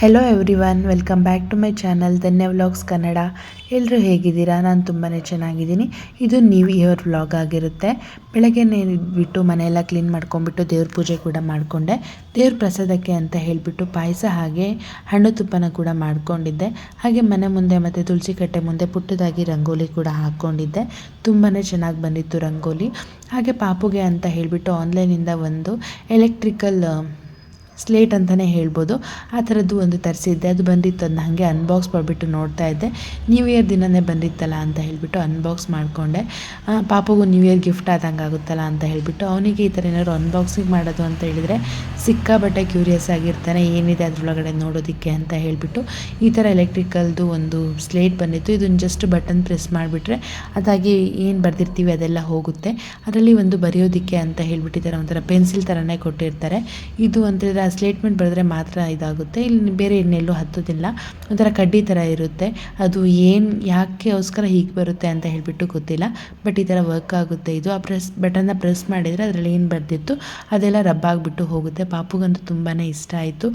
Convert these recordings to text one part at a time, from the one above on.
Hello everyone welcome back to my channel Dhanya vlogs Kannada ಎಲ್ಲರೂ ಹೇಗಿದ್ದೀರಾ? ನಾನು ತುಂಬಾ ಚೆನ್ನಾಗಿದ್ದೀನಿ. ಇದು ನ್ಯೂ ಇಯರ್ ವ್ಲಾಗ್ ಆಗಿರುತ್ತೆ. ಬೆಳಗ್ಗೆ ಬಿಟ್ಟು ಮನೆಯೆಲ್ಲ ಕ್ಲೀನ್ ಮಾಡ್ಕೊಂಡ್ಬಿಟ್ಟು ದೇವ್ರ ಪೂಜೆ ಕೂಡ ಮಾಡಿಕೊಂಡೆ. ದೇವ್ರ ಪ್ರಸಾದಕ್ಕೆ ಅಂತ ಹೇಳಿಬಿಟ್ಟು ಪಾಯಸ ಹಾಗೆ ಹಣ್ಣು ತುಪ್ಪನ ಕೂಡ ಮಾಡಿಕೊಂಡಿದ್ದೆ. ಹಾಗೆ ಮನೆ ಮುಂದೆ ಮತ್ತು ತುಳಸಿ ಕಟ್ಟೆ ಮುಂದೆ ಪುಟ್ಟದಾಗಿ ರಂಗೋಲಿ ಕೂಡ ಹಾಕ್ಕೊಂಡಿದ್ದೆ ತುಂಬಾ ಚೆನ್ನಾಗಿ ಬಂದಿತ್ತು ರಂಗೋಲಿ. ಹಾಗೆ ಪಾಪುಗೆ ಅಂತ ಹೇಳಿಬಿಟ್ಟು ಆನ್ಲೈನಿಂದ ಒಂದು ಎಲೆಕ್ಟ್ರಿಕಲ್ ಸ್ಲೇಟ್ ಅಂತಲೇ ಹೇಳ್ಬೋದು. ಆ ಥರದ್ದು ಒಂದು ತರಿಸಿದ್ದೆ. ಅದು ಬಂದಿತ್ತು ಅದನ್ನ ಹಾಗೆ ಅನ್ಬಾಕ್ಸ್ ಮಾಡಿಬಿಟ್ಟು ನೋಡ್ತಾ ಇದ್ದೆ. ನ್ಯೂ ಇಯರ್ ದಿನವೇ ಬಂದಿತ್ತಲ್ಲ ಅಂತ ಹೇಳಿಬಿಟ್ಟು ಅನ್ಬಾಕ್ಸ್ ಮಾಡಿಕೊಂಡೆ. ಪಾಪಗೂ ನ್ಯೂ ಇಯರ್ ಗಿಫ್ಟ್ ಆದಂಗೆ ಆಗುತ್ತಲ್ಲ ಅಂತ ಹೇಳಿಬಿಟ್ಟು ಅವನಿಗೆ ಈ ಥರ ಏನಾದ್ರು ಅನ್ಬಾಕ್ಸಿಂಗ್ ಮಾಡೋದು ಅಂತ ಹೇಳಿದರೆ ಸಿಕ್ಕಾಬಟ್ಟೆ ಕ್ಯೂರಿಯಸ್ ಆಗಿರ್ತಾನೆ. ಏನಿದೆ ಅದರೊಳಗಡೆ ನೋಡೋದಕ್ಕೆ ಅಂತ ಹೇಳಿಬಿಟ್ಟು ಈ ಥರ ಎಲೆಕ್ಟ್ರಿಕಲ್ದು ಒಂದು ಸ್ಲೇಟ್ ಬಂದಿತ್ತು. ಇದನ್ನು ಜಸ್ಟ್ ಬಟನ್ ಪ್ರೆಸ್ ಮಾಡಿಬಿಟ್ರೆ ಅದಾಗಿ ಏನು ಬರೆದಿರ್ತೀವಿ ಅದೆಲ್ಲ ಹೋಗುತ್ತೆ. ಅದರಲ್ಲಿ ಒಂದು ಬರೆಯೋದಕ್ಕೆ ಅಂತ ಹೇಳಿಬಿಟ್ಟಿದ್ದಾರೆ. ಒಂಥರ ಪೆನ್ಸಿಲ್ ಥರನೇ ಕೊಟ್ಟಿರ್ತಾರೆ. ಇದು ಅಂತೇಳಿದ್ರೆ ಆ ಸ್ಲೇಟ್ಮೆಂಟ್ ಬರೆದ್ರೆ ಮಾತ್ರ ಇದಾಗುತ್ತೆ. ಇಲ್ಲಿ ಬೇರೆ ಇನ್ನೆಲ್ಲೂ ಹತ್ತೋದಿಲ್ಲ. ಒಂಥರ ಕಡ್ಡಿ ಥರ ಇರುತ್ತೆ. ಅದು ಏನು, ಯಾಕೆಗೋಸ್ಕರ ಹೀಗೆ ಬರುತ್ತೆ ಅಂತ ಹೇಳಿಬಿಟ್ಟು ಗೊತ್ತಿಲ್ಲ. ಬಟ್ ಈ ಥರ ವರ್ಕ್ ಆಗುತ್ತೆ ಇದು. ಆ ಪ್ರೆಸ್ ಬಟನ್ನ ಪ್ರೆಸ್ ಮಾಡಿದರೆ ಅದರಲ್ಲಿ ಏನು ಬರೆದಿತ್ತು, ಅದೆಲ್ಲ ರಬ್ ಆಗಿಬಿಟ್ಟು ಹೋಗುತ್ತೆ. ಪಾಪುಗಂತೂ ತುಂಬಾ ಇಷ್ಟ ಆಯಿತು.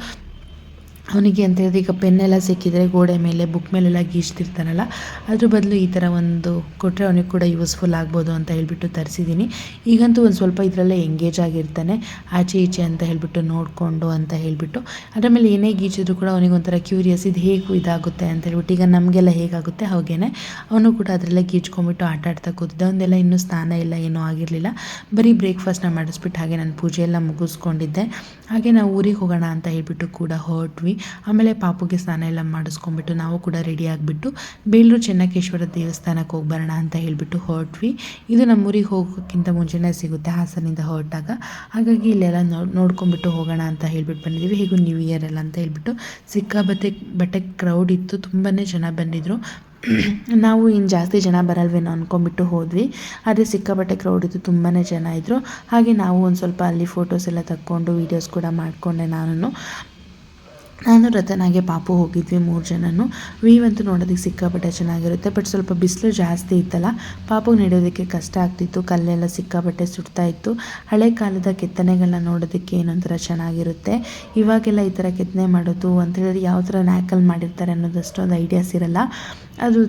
ಅವನಿಗೆ ಅಂತ ಹೇಳಿದ್ರೆ ಈಗ ಪೆನ್ನೆಲ್ಲ ಸಿಕ್ಕಿದರೆ ಗೋಡೆ ಮೇಲೆ ಬುಕ್ ಮೇಲೆಲ್ಲ ಗೀಚ್ತಿರ್ತಾನಲ್ಲ, ಅದ್ರ ಬದಲು ಈ ಥರ ಒಂದು ಕೊಟ್ಟರೆ ಅವನಿಗೆ ಕೂಡ ಯೂಸ್ಫುಲ್ ಆಗ್ಬೋದು ಅಂತ ಹೇಳಿಬಿಟ್ಟು ತರಿಸಿದ್ದೀನಿ ಈಗಂತೂ ಒಂದು ಸ್ವಲ್ಪ ಇದರಲ್ಲೇ ಎಂಗೇಜ್ ಆಗಿರ್ತಾನೆ, ಆಚೆ ಈಚೆ ಅಂತ ಹೇಳಿಬಿಟ್ಟು ನೋಡಿಕೊಂಡು ಅಂತ ಹೇಳಿಬಿಟ್ಟು, ಅದರ ಮೇಲೆ ಏನೇ ಗೀಚಿದ್ರು ಕೂಡ ಅವನಿಗೆ ಒಂಥರ ಕ್ಯೂರಿಯಸ್ ಇದು ಹೇಗೆ ಇದಾಗುತ್ತೆ ಅಂತ ಹೇಳ್ಬಿಟ್ಟು, ಈಗ ನಮಗೆಲ್ಲ ಹೇಗಾಗುತ್ತೆ ಹಾಗೇನೆ, ಅವನು ಕೂಡ ಅದರಲ್ಲೇ ಗೀಚ್ಕೊಂಡ್ಬಿಟ್ಟು ಆಟ ಆಡ್ತಾ ಕೂತಿದ್ದ ಒಂದೆಲ್ಲ ಇನ್ನೂ ಸ್ನಾನ ಇಲ್ಲ, ಏನೂ ಆಗಿರಲಿಲ್ಲ. ಬರೀ ಬ್ರೇಕ್ಫಾಸ್ಟ್ನ ಮಾಡಿಸ್ಬಿಟ್ಟು ಹಾಗೆ ನಾನು ಪೂಜೆ ಎಲ್ಲ ಮುಗಿಸ್ಕೊಂಡಿದ್ದೆ. ಹಾಗೆ ನಾವು ಊರಿಗೆ ಹೋಗೋಣ ಅಂತ ಹೇಳ್ಬಿಟ್ಟು ಕೂಡ ಹೊರಟ್ವಿ. ಆಮೇಲೆ ಪಾಪುಗೆ ಸ್ನಾನ ಎಲ್ಲ ಮಾಡಿಸ್ಕೊಂಡ್ಬಿಟ್ಟು ನಾವು ಕೂಡ ರೆಡಿ ಆಗಿಬಿಟ್ಟು ಬೇಲೂರು ಚೆನ್ನಕೇಶ್ವರ ದೇವಸ್ಥಾನಕ್ಕೆ ಹೋಗಿ ಬರೋಣ ಅಂತ ಹೇಳಿಬಿಟ್ಟು ಹೊರಟ್ವಿ. ಇದು ನಮ್ಮೂರಿಗೆ ಹೋಗೋಕ್ಕಿಂತ ಮುಂಚೆನೇ ಸಿಗುತ್ತೆ ಹಾಸನಿಂದ ಹೊರಟಾಗ. ಹಾಗಾಗಿ ಇಲ್ಲೆಲ್ಲ ನೋ ನೋಡ್ಕೊಂಬಿಟ್ಟು ಹೋಗೋಣ ಅಂತ ಹೇಳ್ಬಿಟ್ಟು ಬಂದಿದ್ದೀವಿ. ಹೇಗೂ ನ್ಯೂ ಇಯರ್ ಎಲ್ಲ ಅಂತ ಹೇಳ್ಬಿಟ್ಟು ಸಿಕ್ಕಾಬತ್ತೆ ಬಟ್ಟೆ ಕ್ರೌಡ್ ಇತ್ತು. ತುಂಬಾ ಜನ ಬಂದಿದ್ದರು ನಾವು ಇನ್ನು ಜಾಸ್ತಿ ಜನ ಬರಲ್ವೇನೋ ಅಂದ್ಕೊಂಬಿಟ್ಟು ಹೋದ್ವಿ. ಆದರೆ ಸಿಕ್ಕಾಪಟ್ಟೆ ಕ್ರೌಡ್ ಇತ್ತು ತುಂಬಾ ಜನ ಇದ್ದರು ಹಾಗೆ ನಾವು ಒಂದು ಸ್ವಲ್ಪ ಅಲ್ಲಿ ಫೋಟೋಸ್ ಎಲ್ಲ ತಕ್ಕೊಂಡು ವೀಡಿಯೋಸ್ ಕೂಡ ಮಾಡಿಕೊಂಡೆ ನಾನು ನಾನು ರತನಾಗೆ ಪಾಪು ಹೋಗಿದ್ವಿ ಮೂರು ಜನನು. ವೀವ್ ಅಂತೂ ನೋಡೋದಕ್ಕೆ ಸಿಕ್ಕಾಪಟ್ಟೆ ಚೆನ್ನಾಗಿರುತ್ತೆ ಬಟ್ ಸ್ವಲ್ಪ ಬಿಸಿಲು ಜಾಸ್ತಿ ಇತ್ತಲ್ಲ, ಪಾಪುಗೆ ನಡೆಯೋದಕ್ಕೆ ಕಷ್ಟ ಆಗ್ತಿತ್ತು, ಕಲ್ಲೆಲ್ಲ ಸಿಕ್ಕಾಪಟ್ಟೆ ಸುಡ್ತಾ ಇತ್ತು. ಹಳೆ ಕಾಲದ ಕೆತ್ತನೆಗಳನ್ನ ನೋಡೋದಕ್ಕೆ ಏನೊಂಥರ ಚೆನ್ನಾಗಿರುತ್ತೆ. ಇವಾಗೆಲ್ಲ ಈ ಥರ ಕೆತ್ತನೆ ಮಾಡೋದು ಅಂತ ಹೇಳಿದ್ರೆ ಯಾವ ಥರ ನ್ಯಾಕಲ್ ಮಾಡಿರ್ತಾರೆ ಅನ್ನೋದಷ್ಟೊಂದು ಐಡಿಯಾಸ್ ಇರಲ್ಲ. ಅದು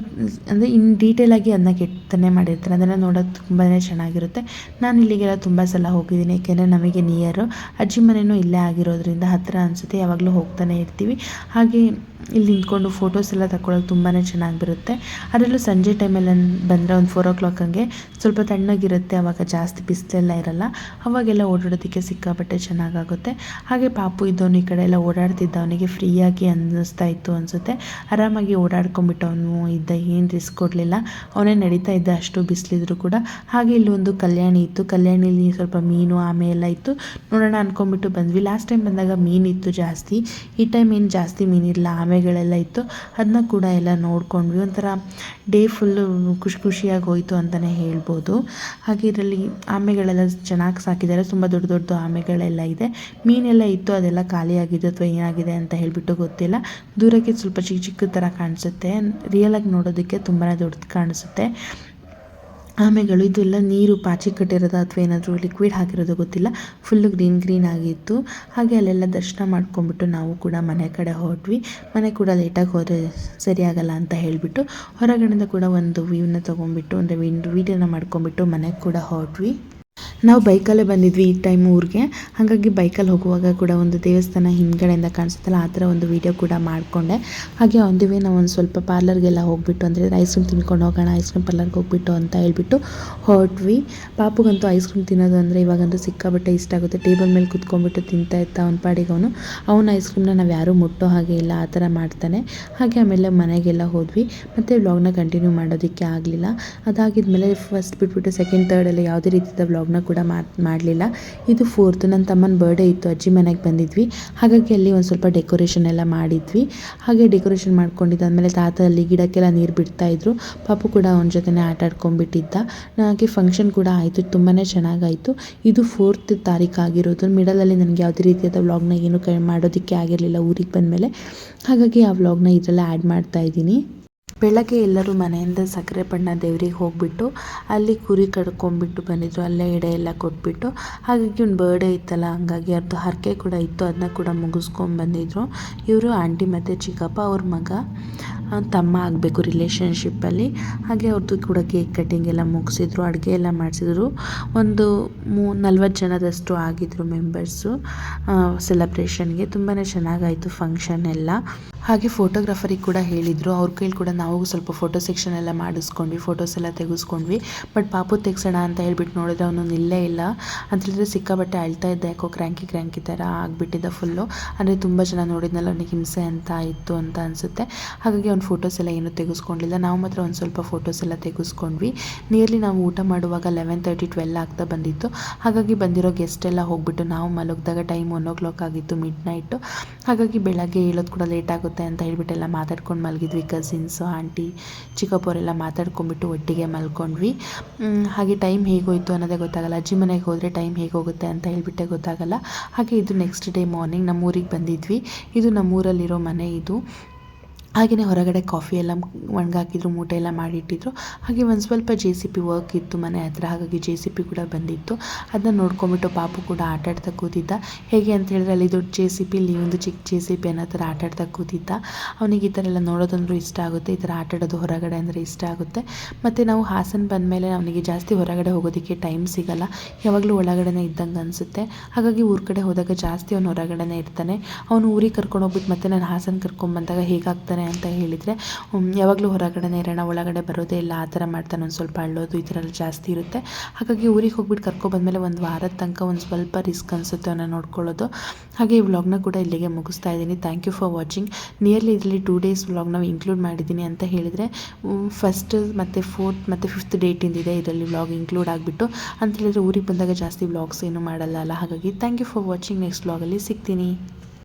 ಅಂದರೆ ಇನ್ ಡೀಟೇಲಾಗಿ ಅದನ್ನ ಕೆತ್ತನೆ ಮಾಡಿರ್ತಾರೆ. ಅದನ್ನು ನೋಡೋದು ತುಂಬಾ ಚೆನ್ನಾಗಿರುತ್ತೆ. ನಾನು ಇಲ್ಲಿಗೆಲ್ಲ ತುಂಬ ಸಲ ಹೋಗಿದ್ದೀನಿ. ಏಕೆಂದರೆ ನಮಗೆ ನಿಯರು ಅಜ್ಜಿ ಮನೆಯೂ ಇಲ್ಲೇ ಆಗಿರೋದ್ರಿಂದ ಹತ್ತಿರ ಅನಿಸುತ್ತೆ. ಯಾವಾಗಲೂ ಹೋಗ್ತಾನೆ ಇರ್ತೀವಿ. ಹಾಗೆ ಇಲ್ಲಿ ನಿಂತ್ಕೊಂಡು ಫೋಟೋಸ್ ಎಲ್ಲ ತಗೊಳ್ಳೋಕೆ ತುಂಬಾ ಚೆನ್ನಾಗಿ ಬರುತ್ತೆ ಅದರಲ್ಲೂ ಸಂಜೆ ಟೈಮಲ್ಲಿ ಬಂದರೆ ಒಂದು ಫೋರ್ ಓ ಕ್ಲಾಕ್ ಹಂಗೆ ಸ್ವಲ್ಪ ತಣ್ಣಗಿರುತ್ತೆ ಆವಾಗ ಜಾಸ್ತಿ ಬಿಸಿಲೆಲ್ಲ ಇರಲ್ಲ. ಅವಾಗೆಲ್ಲ ಓಡಾಡೋದಕ್ಕೆ ಸಿಕ್ಕಾಪಟ್ಟೆ ಚೆನ್ನಾಗಾಗುತ್ತೆ. ಹಾಗೆ ಪಾಪು ಇದ್ದವನು ಈ ಕಡೆ ಎಲ್ಲ ಓಡಾಡ್ತಿದ್ದ, ಅವನಿಗೆ ಫ್ರೀಯಾಗಿ ಅನ್ನಿಸ್ತಾ ಇತ್ತು ಅನಿಸುತ್ತೆ. ಆರಾಮಾಗಿ ಓಡಾಡ್ಕೊಂಬಿಟ್ಟು ಅವನು ಇದ್ದ ಏನು ರಿಸ್ಕ್ ಕೊಡಲಿಲ್ಲ. ಅವನೇ ನಡೀತಾ ಇದ್ದ ಅಷ್ಟು ಬಿಸಿಲಿದ್ರು ಕೂಡ. ಹಾಗೆ ಇಲ್ಲಿ ಒಂದು ಕಲ್ಯಾಣಿ ಇತ್ತು. ಕಲ್ಯಾಣಿಲಿ ಸ್ವಲ್ಪ ಮೀನು ಆಮೆ ಎಲ್ಲ ಇತ್ತು. ನೋಡೋಣ ಅಂದ್ಕೊಂಬಿಟ್ಟು ಬಂದ್ವಿ. ಲಾಸ್ಟ್ ಟೈಮ್ ಬಂದಾಗ ಮೀನಿತ್ತು ಜಾಸ್ತಿ. ಈ ಟೈಮ್ ಏನು ಜಾಸ್ತಿ ಮೀನಿಲ್ಲ ಆಮೆಗಳೆಲ್ಲ ಇತ್ತು. ಅದನ್ನ ಕೂಡ ಎಲ್ಲ ನೋಡ್ಕೊಂಡ್ವಿ. ಒಂಥರ ಡೇ ಫುಲ್ಲು ಖುಷಿ ಖುಷಿಯಾಗಿ ಹೋಯಿತು ಅಂತಲೇ ಹೇಳ್ಬೋದು. ಹಾಗೆ ಇದರಲ್ಲಿ ಆಮೆಗಳೆಲ್ಲ ಚೆನ್ನಾಗಿ ಸಾಕಿದ್ದಾರೆ. ತುಂಬ ದೊಡ್ಡ ದೊಡ್ಡ ಆಮೆಗಳೆಲ್ಲ ಇದೆ. ಮೀನೆಲ್ಲ ಇತ್ತು. ಅದೆಲ್ಲ ಖಾಲಿಯಾಗಿದೆ ಅಥವಾ ಏನಾಗಿದೆ ಅಂತ ಹೇಳಿಬಿಟ್ಟು ಗೊತ್ತಿಲ್ಲ. ದೂರಕ್ಕೆ ಸ್ವಲ್ಪ ಚಿಕ್ಕ ಚಿಕ್ಕ ಥರ ಕಾಣಿಸುತ್ತೆ. ರಿಯಲಾಗಿ ನೋಡೋದಕ್ಕೆ ತುಂಬಾ ದೊಡ್ಡದು ಕಾಣಿಸುತ್ತೆ. ಆಮೆಗಳು, ಇದೆಲ್ಲ ನೀರು ಪಾಚಿ ಕಟ್ಟಿರೋದು ಅಥವಾ ಏನಾದರೂ ಲಿಕ್ವಿಡ್ ಹಾಕಿರೋದು ಗೊತ್ತಿಲ್ಲ. ಫುಲ್ಲು ಗ್ರೀನ್ ಗ್ರೀನ್ ಆಗಿತ್ತು. ಹಾಗೆ ಅಲ್ಲೆಲ್ಲ ದರ್ಶನ ಮಾಡ್ಕೊಂಬಿಟ್ಟು ನಾವು ಕೂಡ ಮನೆ ಕಡೆ ಹೊರಟ್ವಿ ಮನೆ ಕೂಡ ಲೇಟಾಗಿ ಹೋದರೆ ಸರಿಯಾಗಲ್ಲ ಅಂತ ಹೇಳಿಬಿಟ್ಟು ಹೊರಗಡೆಯಿಂದ ಕೂಡ ಒಂದು ವ್ಯೂನ ತೊಗೊಂಬಿಟ್ಟು ಅಂದರೆ ವಿಂಡ್ ವೀಡಿಯೋನ ಮಾಡ್ಕೊಂಬಿಟ್ಟು ಮನೆಗೆ ಕೂಡ ಹೊರಟ್ವಿ ನಾವು ಬೈಕಲ್ಲೇ ಬಂದಿದ್ವಿ ಈ ಟೈಮ್ ಊರಿಗೆ. ಹಾಗಾಗಿ ಬೈಕಲ್ಲಿ ಹೋಗುವಾಗ ಕೂಡ ಒಂದು ದೇವಸ್ಥಾನ ಹಿಂದ್ಗಡೆಯಿಂದ ಕಾಣಿಸುತ್ತಲ್ಲ, ಆ ಥರ ಒಂದು ವೀಡಿಯೋ ಕೂಡ ಮಾಡಿಕೊಂಡೆ. ಹಾಗೆ ಆನ್ ನಾವು ಒಂದು ಸ್ವಲ್ಪ ಪಾರ್ಲರ್ಗೆಲ್ಲ ಹೋಗ್ಬಿಟ್ಟು ಅಂದರೆ ಐಸ್ ಕ್ರೀಮ್ ತಿನ್ಕೊಂಡು ಹೋಗೋಣ ಐಸ್ ಕ್ರೀಮ್ ಪಾರ್ಲರ್ಗೆ ಹೋಗ್ಬಿಟ್ಟು ಅಂತ ಹೇಳ್ಬಿಟ್ಟು ಹೊರಟ್ವಿ. ಪಾಪುಗಂತೂ ಐಸ್ ಕ್ರೀಮ್ ತಿನ್ನೋದು ಅಂದರೆ ಇವಾಗಂತೂ ಸಿಕ್ಕಾಬಟ್ಟೆ ಇಷ್ಟ ಆಗುತ್ತೆ. ಟೇಬಲ್ ಮೇಲೆ ಕುತ್ಕೊಂಡ್ಬಿಟ್ಟು ತಿಂತಾ ಇತ್ತ ಅವ್ನ ಪಾಡಿಗೆ ಅವನು. ಅವನ ಐಸ್ ಕ್ರೀಮ್ನ ನಾವು ಯಾರೂ ಮುಟ್ಟೋ ಹಾಗೆ ಇಲ್ಲ, ಆ ಥರ ಮಾಡ್ತಾನೆ. ಹಾಗೆ ಆಮೇಲೆ ಮನೆಗೆಲ್ಲ ಹೋದ್ವಿ. ಮತ್ತು ವ್ಲಾಗ್ನ ಕಂಟಿನ್ಯೂ ಮಾಡೋದಕ್ಕೆ ಆಗಲಿಲ್ಲ. ಅದಾಗಿದ್ಮೇಲೆ ಫಸ್ಟ್ ಬಿಟ್ಬಿಟ್ಟು ಸೆಕೆಂಡ್ ತರ್ಡಲ್ಲಿ ಯಾವುದೇ ರೀತಿಯ ವ್ಲಾಗ್ನ ಕೂಡ ಮಾಡಲಿಲ್ಲ. ಇದು ಫೋರ್ತ್ ನನ್ನ ತಮ್ಮನ ಬರ್ಡೇ ಇತ್ತು. ಅಜ್ಜಿ ಮನೆಗೆ ಬಂದಿದ್ವಿ. ಹಾಗಾಗಿ ಅಲ್ಲಿ ಒಂದು ಸ್ವಲ್ಪ ಡೆಕೋರೇಷನ್ ಎಲ್ಲ ಮಾಡಿದ್ವಿ. ಹಾಗೆ ಡೆಕೋರೇಷನ್ ಮಾಡ್ಕೊಂಡಿದ್ದಾದಮೇಲೆ ತಾತ ಅಲ್ಲಿ ಗಿಡಕ್ಕೆಲ್ಲ ನೀರು ಬಿಡ್ತಾಯಿದ್ರು ಪಾಪು ಕೂಡ ಅವನ ಜೊತೆನೇ ಆಟ ಆಡ್ಕೊಂಡ್ಬಿಟ್ಟಿದ್ದ. ಹಾಗೆ ಫಂಕ್ಷನ್ ಕೂಡ ಆಯಿತು. ತುಂಬಾ ಚೆನ್ನಾಗಾಯಿತು. ಇದು ಫೋರ್ತ್ ತಾರೀಕು ಆಗಿರೋದು. ಮಿಡಲಲ್ಲಿ ನನಗೆ ಯಾವುದೇ ರೀತಿಯಾದ ವ್ಲಾಗ್ನ ಏನು ಕ, ಮಾಡೋದಕ್ಕೆ ಆಗಿರಲಿಲ್ಲ ಊರಿಗೆ ಬಂದಮೇಲೆ. ಹಾಗಾಗಿ ಆ ವ್ಲಾಗ್ನ ಇದರಲ್ಲೇ ಆ್ಯಡ್ ಮಾಡ್ತಾ ಇದ್ದೀನಿ. ಬೆಳಗ್ಗೆ ಎಲ್ಲರೂ ಮನೆಯಿಂದ ಸಕ್ಕರೆ ಬಣ್ಣ ದೇವ್ರಿಗೆ ಹೋಗ್ಬಿಟ್ಟು ಅಲ್ಲಿ ಕುರಿ ಕಡ್ಕೊಂಡ್ಬಿಟ್ಟು ಬಂದಿದ್ರು. ಅಲ್ಲೇ ಎಡೆ ಎಲ್ಲ ಕೊಟ್ಬಿಟ್ಟು. ಹಾಗಾಗಿ ಒಂದು ಬರ್ಡೇ ಇತ್ತಲ್ಲ, ಹಂಗಾಗಿ ಅವ್ರದ್ದು ಹರಕೆ ಕೂಡ ಇತ್ತು ಅದನ್ನ ಕೂಡ ಮುಗಿಸ್ಕೊಂಡು ಬಂದಿದ್ರು. ಇವರು, ಆಂಟಿ ಮತ್ತು ಚಿಕ್ಕಪ್ಪ, ಅವ್ರ ಮಗ ತಮ್ಮ ಆಗಬೇಕು ರಿಲೇಷನ್ಶಿಪ್ಪಲ್ಲಿ ಹಾಗೆ ಅವ್ರದ್ದು ಕೂಡ ಕೇಕ್ ಕಟ್ಟಿಂಗ್ ಎಲ್ಲ ಮುಗಿಸಿದ್ರು, ಅಡುಗೆ ಎಲ್ಲ ಮಾಡಿಸಿದ್ರು. ಒಂದು ಮೂ ನಲ್ವತ್ತು ಜನದಷ್ಟು ಆಗಿದ್ರು ಮೆಂಬರ್ಸು ಸೆಲೆಬ್ರೇಷನ್ಗೆ ತುಂಬಾ ಚೆನ್ನಾಗಾಯಿತು ಫಂಕ್ಷನ್ ಎಲ್ಲ. ಹಾಗೆ ಫೋಟೋಗ್ರಾಫರಿಗೆ ಕೂಡ ಹೇಳಿದರು. ಅವ್ರ ಕೈಲಿ ಕೂಡ ನಾವು ಸ್ವಲ್ಪ ಫೋಟೋ ಸೆಕ್ಷನ್ ಎಲ್ಲ ಮಾಡಿಸ್ಕೊಂಡ್ವಿ ಫೋಟೋಸ್ ಎಲ್ಲ ತೆಗೆಸ್ಕೊಂಡ್ವಿ. ಬಟ್ ಪಾಪು ತೆಗ್ಸೋಣ ಅಂತ ಹೇಳ್ಬಿಟ್ಟು ನೋಡಿದ್ರೆ ಅವನು ನಿಲ್ಲೇ ಇಲ್ಲ. ಅಂತ ಹೇಳಿದ್ರೆ ಸಿಕ್ಕಾಬಟ್ಟೆ ಅಳ್ತಾ ಇದ್ದ, ಯಾಕೋ ಕ್ರ್ಯಾಂಕಿ ಕ್ರ್ಯಾಂಕಿ ಥರ ಆಗಿಬಿಟ್ಟಿದ್ದ ಫುಲ್ಲು ಅಂದರೆ ತುಂಬ ಜನ ನೋಡಿದ್ನಲ್ಲ, ಅವನಿಗೆ ಹಿಂಸೆ ಅಂತ ಇತ್ತು ಅಂತ ಅನಿಸುತ್ತೆ. ಹಾಗಾಗಿ ಅವ್ನು ಫೋಟೋಸ್ ಎಲ್ಲ ಏನೂ ತೆಗೆಸ್ಕೊಂಡಿಲ್ಲ. ನಾವು ಮಾತ್ರ ಒಂದು ಸ್ವಲ್ಪ ಫೋಟೋಸ್ ಎಲ್ಲ ತೆಗೆಸ್ಕೊಂಡ್ವಿ. ನಿಯರ್ಲಿ ನಾವು ಊಟ ಮಾಡುವಾಗ ಲೆವೆನ್ ತರ್ಟಿ ಟ್ವೆಲ್ ಆಗ್ತಾ ಬಂದಿತ್ತು. ಹಾಗಾಗಿ ಬಂದಿರೋ ಗೆಸ್ಟ್ ಎಲ್ಲ ಹೋಗ್ಬಿಟ್ಟು ನಾವು ಮಲಗಿದಾಗ ಟೈಮ್ ಒನ್ ಓ ಕ್ಲಾಕ್ ಆಗಿತ್ತು ಮಿಡ್ ನೈಟು ಹಾಗಾಗಿ ಬೆಳಗ್ಗೆ ಹೇಳೋದು ಕೂಡ ಲೇಟ್ ಆಗುತ್ತೆ. ಅಂತ ಹೇಳ್ಬಿಟ್ಟು ಎಲ್ಲ ಮಾತಾಡ್ಕೊಂಡು ಮಲಗಿದ್ವಿ ಕಸಿನ್ಸು ಆಂಟಿ ಚಿಕ್ಕಪ್ಪವರೆಲ್ಲ ಮಾತಾಡ್ಕೊಂಡ್ಬಿಟ್ಟು ಒಟ್ಟಿಗೆ ಮಲ್ಕೊಂಡ್ವಿ. ಹಾಗೆ ಟೈಮ್ ಹೇಗೋಯ್ತು ಅನ್ನೋದೇ ಗೊತ್ತಾಗಲ್ಲ. ಅಜ್ಜಿ ಮನೆಗೆ ಹೋದರೆ ಟೈಮ್ ಹೇಗೋಗುತ್ತೆ ಅಂತ ಹೇಳಿಬಿಟ್ಟೆ ಗೊತ್ತಾಗಲ್ಲ. ಹಾಗೆ ಇದು ನೆಕ್ಸ್ಟ್ ಡೇ ಮಾರ್ನಿಂಗ್ ನಮ್ಮ ಊರಿಗೆ ಬಂದಿದ್ವಿ. ಇದು ನಮ್ಮೂರಲ್ಲಿರೋ ಮನೆ ಇದು. ಹಾಗೆಯೇ ಹೊರಗಡೆ ಕಾಫಿ ಎಲ್ಲ ಒಣಗಾಕಿದ್ರು, ಮೂಟೆ ಎಲ್ಲ ಮಾಡಿಟ್ಟಿದ್ರು. ಹಾಗೆ ಒಂದು ಸ್ವಲ್ಪ ಜೆ ಸಿ ಪಿ ವರ್ಕ್ ಇತ್ತು ಮನೆ ಹತ್ರ, ಹಾಗಾಗಿ ಜೆ ಸಿ ಪಿ ಕೂಡ ಬಂದಿತ್ತು. ಅದನ್ನ ನೋಡ್ಕೊಂಬಿಟ್ಟು ಪಾಪು ಕೂಡ ಆಟ ಆಡ್ತಾ ಕೂತಿದ್ದ. ಹೇಗೆ ಅಂತ ಹೇಳಿದ್ರೆ ಅಲ್ಲಿ ದೊಡ್ಡ ಜೆ ಸಿ ಪಿ ಇಲ್ಲಿ ಒಂದು ಚಿಕ್ಕ ಜೆ ಸಿ ಪಿ ಅನ್ನೋ ಥರ ಆಟ ಆಡ್ತಾ ಕೂತಿದ್ದ. ಅವನಿಗೆ ಈ ಥರ ಎಲ್ಲ ನೋಡೋದಂದ್ರೂ ಇಷ್ಟ ಆಗುತ್ತೆ. ಈ ಥರ ಆಟ ಆಡೋದು ಹೊರಗಡೆ ಅಂದರೆ ಇಷ್ಟ ಆಗುತ್ತೆ. ಮತ್ತು ನಾವು ಹಾಸನ ಬಂದಮೇಲೆ ಅವನಿಗೆ ಜಾಸ್ತಿ ಹೊರಗಡೆ ಹೋಗೋದಕ್ಕೆ ಟೈಮ್ ಸಿಗಲ್ಲ. ಯಾವಾಗಲೂ ಒಳಗಡೆನೇ ಇದ್ದಂಗೆ ಅನಿಸುತ್ತೆ. ಹಾಗಾಗಿ ಊರ ಕಡೆ ಹೋದಾಗ ಜಾಸ್ತಿ ಅವನು ಹೊರಗಡೆನೇ ಇರ್ತಾನೆ. ಅವನು ಊರಿಗೆ ಕರ್ಕೊಂಡು ಹೋಗ್ಬಿಟ್ಟು ಮತ್ತೆ ನಾನು ಹಾಸನ ಕರ್ಕೊಂಡ್ಬಂದಾಗ ಹೇಗಾಗ್ತಾನೆ ಅಂತ ಹೇಳಿದರೆ ಯಾವಾಗಲೂ ಹೊರಗಡೆನೇ ಇರೋಣ, ಒಳಗಡೆ ಬರೋದೇ ಇಲ್ಲ, ಆ ಥರ ಮಾಡ್ತಾನೆ ಒಂದು ಸ್ವಲ್ಪ ಅಳ್ಳೋದು ಈ ಥರ ಎಲ್ಲ ಜಾಸ್ತಿ ಇರುತ್ತೆ. ಹಾಗಾಗಿ ಊರಿಗೆ ಹೋಗ್ಬಿಟ್ಟು ಕರ್ಕೊಬಂದಮೇಲೆ ಒಂದು ವಾರದ ತನಕ ಒಂದು ಸ್ವಲ್ಪ ರಿಸ್ಕ್ ಅನಿಸುತ್ತೆ ಅವನ್ನ ನೋಡ್ಕೊಳ್ಳೋದು. ಹಾಗೆ ಈ ವ್ಲಾಗ್ನ ಕೂಡ ಇಲ್ಲಿಗೆ ಮುಗಿಸ್ತಾ ಇದ್ದೀನಿ. Thank you for watching nearly ಇದರಲ್ಲಿ ಟೂ ಡೇಸ್ ವ್ಲಾಗ್ನ ಇನ್ಕ್ಲೂಡ್ ಮಾಡಿದ್ದೀನಿ ಅಂತ ಹೇಳಿದರೆ ಫಸ್ಟ್ ಮತ್ತು ಫೋರ್ತ್ ಮತ್ತು ಫಿಫ್ತ್ ಡೇಟಿಂದಿದೆ ಇದರಲ್ಲಿ ವ್ಲಾಗ್ ಇನ್ಕ್ಲೂಡ್ ಆಗಿಬಿಟ್ಟು. ಅಂತ ಹೇಳಿದರೆ ಊರಿಗೆ ಬಂದಾಗ ಜಾಸ್ತಿ ವ್ಲಾಗ್ಸ್ ಏನು ಮಾಡಲ್ಲ ಅಲ್ಲ. ಹಾಗಾಗಿ thank you for watching next ವ್ಲಾಗಲ್ಲಿ ಸಿಗ್ತೀನಿ.